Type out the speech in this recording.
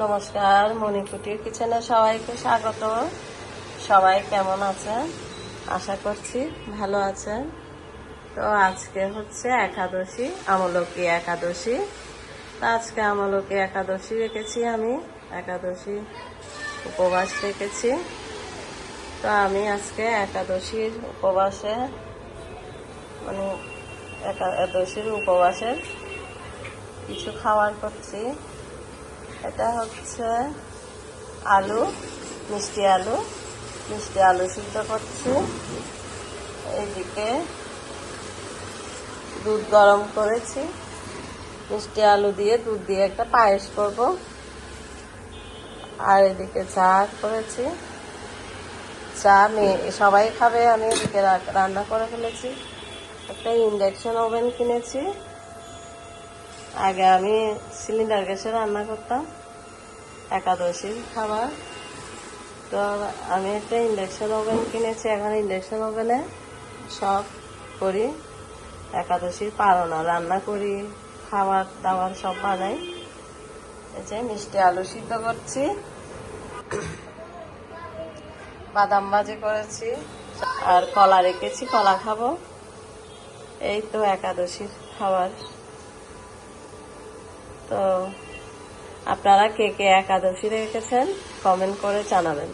নমস্কার, মণিকুটির কিচেনে সবাইকে স্বাগত। সবাই কেমন আছেন? আশা করছি ভালো আছেন। তো আজকে হচ্ছে একাদশী, আমলকি একাদশী। তো আজকে আমলকি একাদশী রেখেছি আমি, একাদশী উপবাস রেখেছি। তো আমি আজকে একাদশীর উপবাসে মানে একাদশীর উপবাসের কিছু খাবার করছি। এটা হচ্ছে আলু, মিষ্টি আলু। মিষ্টি আলু সিদ্ধ করছি। এইদিকে দুধ গরম করেছি। মিষ্টি আলু দিয়ে দুধ দিয়ে একটা পায়েস করব। আর এদিকে চা করেছি। চা মেয়ে সবাই খাবে, আমি এদিকে রান্না করে ফেলেছি। একটা ইন্ডাকশন ওভেন কিনেছি। আগে আমি সিলিন্ডার গ্যাসে রান্না করতাম। একাদশীর খাবার। তো আমি একটা ইন্ডাকশন ওভেন কিনেছি, এখন ইন্ডাকশন ওভেনে সব করি। একাদশীর পালনা, রান্না করি, খাবার দাবার সব বানাই। যে মিষ্টি আলু সিদ্ধ করছি। বাদাম ভাজি করেছি। আর কলা রেখেছি, কলা খাব। এই তো একাদশীর খাবার। তো আপনারা কে কে একাদশী রেখেছেন কমেন্ট করে জানাবেন।